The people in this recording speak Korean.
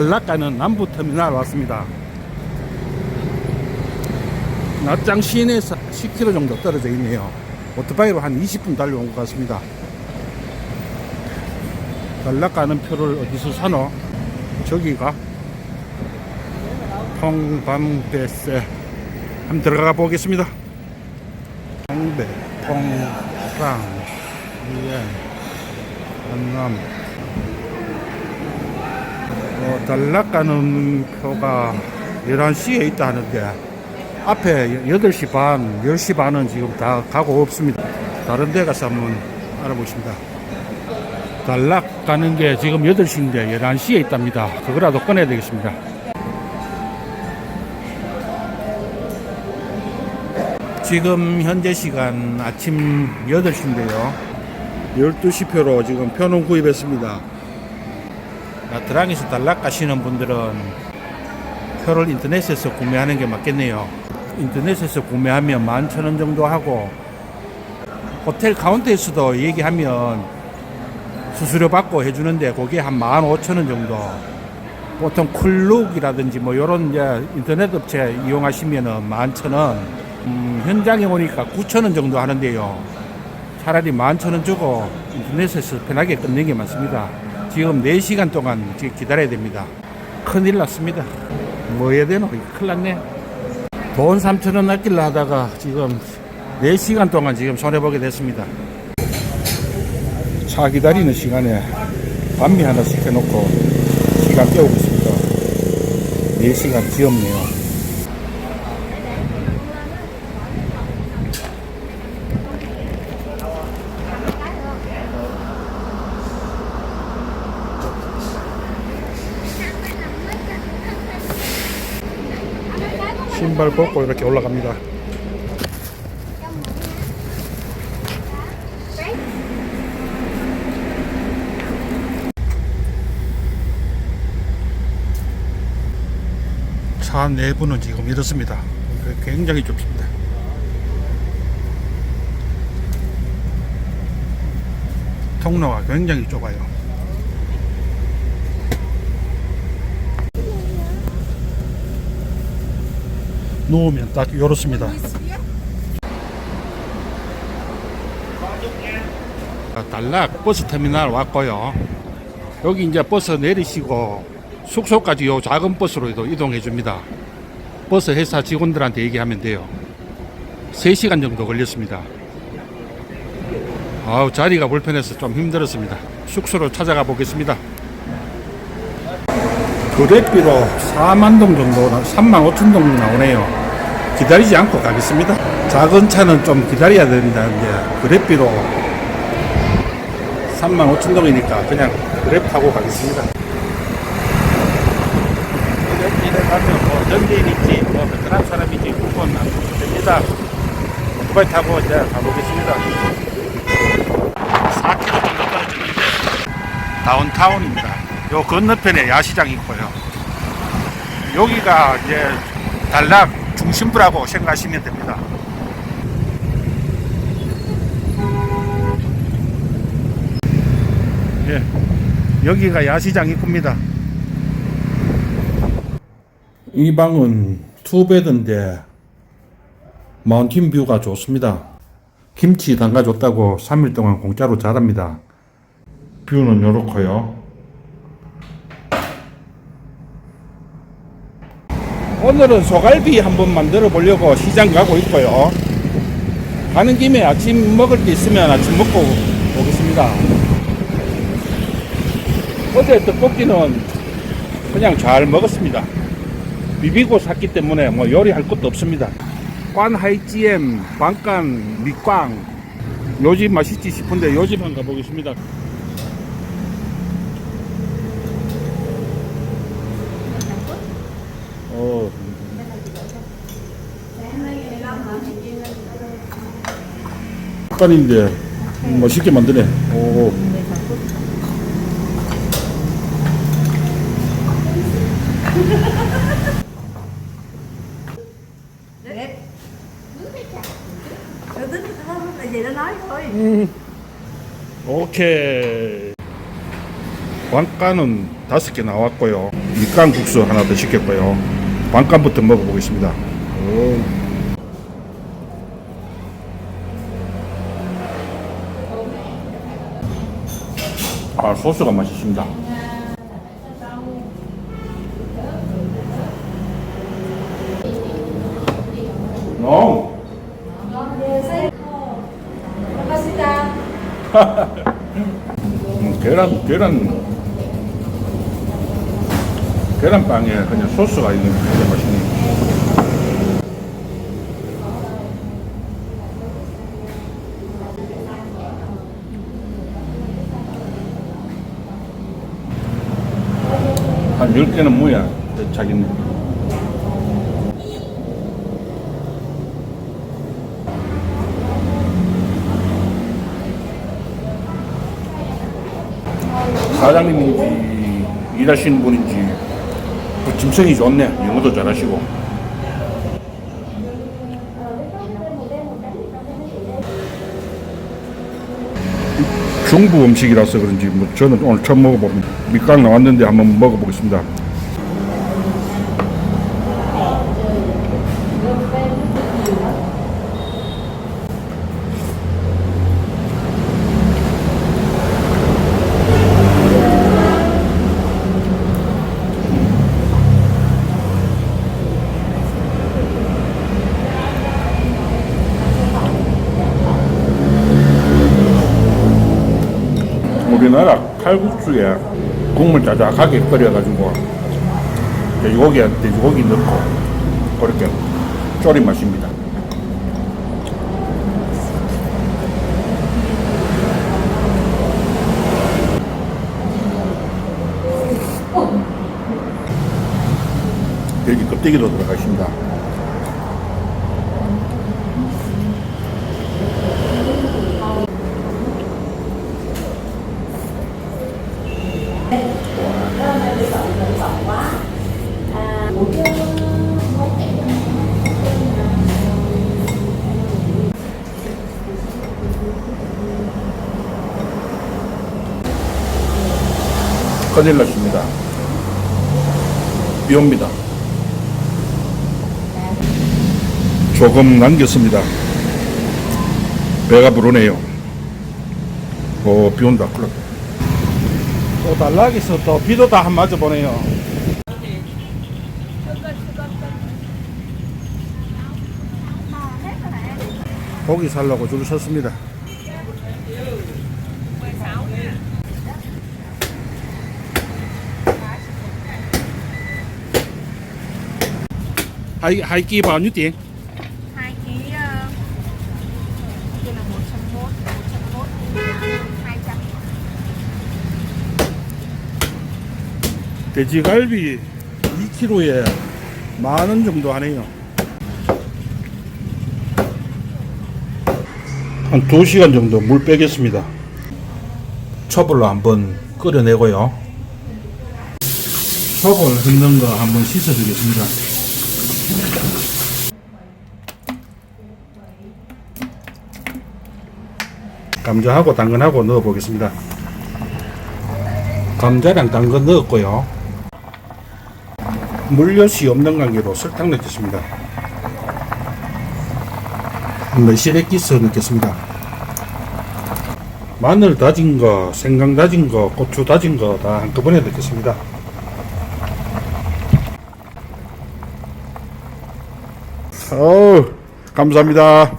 달락가는 남부터미널 왔습니다. 낮장 시내에서 10km 정도 떨어져 있네요. 오토바이로 한 20분 달려온 것 같습니다. 달락가는 표를 어디서 사노? 저기가 통밤베세 한번 들어가 보겠습니다. 통배, 통랑, 이엔, 한남. 어, 달락 가는 표가 11시에 있다 하는데 앞에 8시 반, 10시 반은 지금 다 가고 없습니다. 다른 데 가서 한번 알아보십니다. 달락 가는 게 지금 8시인데 11시에 있답니다. 그거라도 꺼내야 되겠습니다. 지금 현재 시간 아침 8시인데요. 12시 표로 지금 표는 구입했습니다. 나트랑에서 달락 가시는 분들은 표를 인터넷에서 구매하는 게 맞겠네요. 인터넷에서 구매하면 11,000원 정도 하고 호텔 카운터에서도 얘기하면 수수료 받고 해주는데 그게 한 15,000원 정도. 보통 클룩이라든지 뭐 이런 이제 인터넷 업체 이용하시면은 11,000원. 음, 현장에 오니까 9,000원 정도 하는데요. 차라리 11,000원 주고 인터넷에서 편하게 끝낸 게 맞습니다. 지금 4시간 동안 기다려야 됩니다. 큰일 났습니다. 뭐 해야 되노? 큰일 났네. 돈 3,000원 아끼려 하다가 지금 4시간 동안 지금 손해보게 됐습니다. 차 기다리는 시간에 반미 하나 시켜놓고 시간 때우고 있습니다. 4시간 지없네요. 신발 벗고 이렇게 올라갑니다. 차 내부는 지금 이렇습니다. 굉장히 좁습니다. 통로가 굉장히 좁아요. 누우면 딱 이렇습니다. 아, 달락 버스 터미널 왔고요. 여기 이제 버스 내리시고 숙소까지 요 작은 버스로도 이동해 줍니다. 버스 회사 직원들한테 얘기하면 돼요. 3시간 정도 걸렸습니다. 아우 자리가 불편해서 좀 힘들었습니다. 숙소로 찾아가 보겠습니다. 그래비로 4만 동 정도, 3만 5천 동 나오네요. 기다리지 않고 가겠습니다. 작은 차는 좀 기다려야 된다는데 그래비로 3만 5천 동이니까 그냥 그랩 타고 가겠습니다. 그랩길에 가면 뭐 연예인인지 뭐 베트남 구분 안 됩니다. 오토바이 타고 이제 가보겠습니다. 4km 정도 떨어지는데 다운타운입니다. 요 건너편에 야시장이 있고요. 여기가 이제 달락 중심부라고 생각하시면 됩니다. 예, 여기가 야시장 입구입니다. 이 방은 투베드인데 마운틴 뷰가 좋습니다. 김치 담가줬다고 3일 동안 공짜로 자랍니다. 뷰는 요렇고요. 오늘은 소갈비 한번 만들어 보려고 시장 가고 있고요. 가는 김에 아침 먹을 게 있으면 아침 먹고 오겠습니다. 어제 떡볶이는 그냥 잘 먹었습니다. 비비고 샀기 때문에 뭐 요리할 것도 없습니다. 관하이찌엠, 관간, 밑광. 요집 맛있지 싶은데 요집 한번 가보겠습니다. 어. 관인데 멋있게 만드네. 오. Nó nói thôi 오케이. 왕가는 다섯 개 나왔고요. 밑간 국수 하나 더 시켰고요. 왕간부터 먹어보겠습니다. 오. 아 소스가 맛있습니다. 어. Masita. 음, 계란 계란 계란빵에 그냥 소스가 있는 게 맛있네. 한 10개는 뭐야? 자기는. 사장님인지 일하시는 분인지 그 짐성이 좋네. 영어도 잘하시고. 중부 음식이라서 그런지 뭐 저는 오늘 처음 먹어봅니다. 밑강 나왔는데 한번 먹어보겠습니다. 우리나라 칼국수에 국물 자작하게 끓여가지고 돼지고기에 돼지고기 넣고 그렇게 졸인 맛입니다. 돼지 껍데기도 들어가 있습니다. 큰일 났습니다. 비 옵니다. 조금 남겼습니다. 배가 부르네요. 오, 비 온다. 큰일. 또 달락에서 또 비도 다 한 맞아 보네요. 고기 살려고 줄 섰습니다. Hai hai kia bao nhiêu tiền? Hai ký kia là 101, 101, 200. 돼지갈비 2kg에 만 원 정도 하네요. 한 2시간 정도 물 빼겠습니다. 첩을로 한번 끓여내고요. 첩을 흔는 거 한번 씻어주겠습니다. 감자하고 당근하고 넣어 보겠습니다. 감자랑 당근 넣었고요. 물엿이 없는 관계로 설탕 넣겠습니다. 너시레기스 넣겠습니다. 마늘 다진 거, 생강 다진 거, 고추 다진 거 다 한꺼번에 넣겠습니다. 어우, 감사합니다.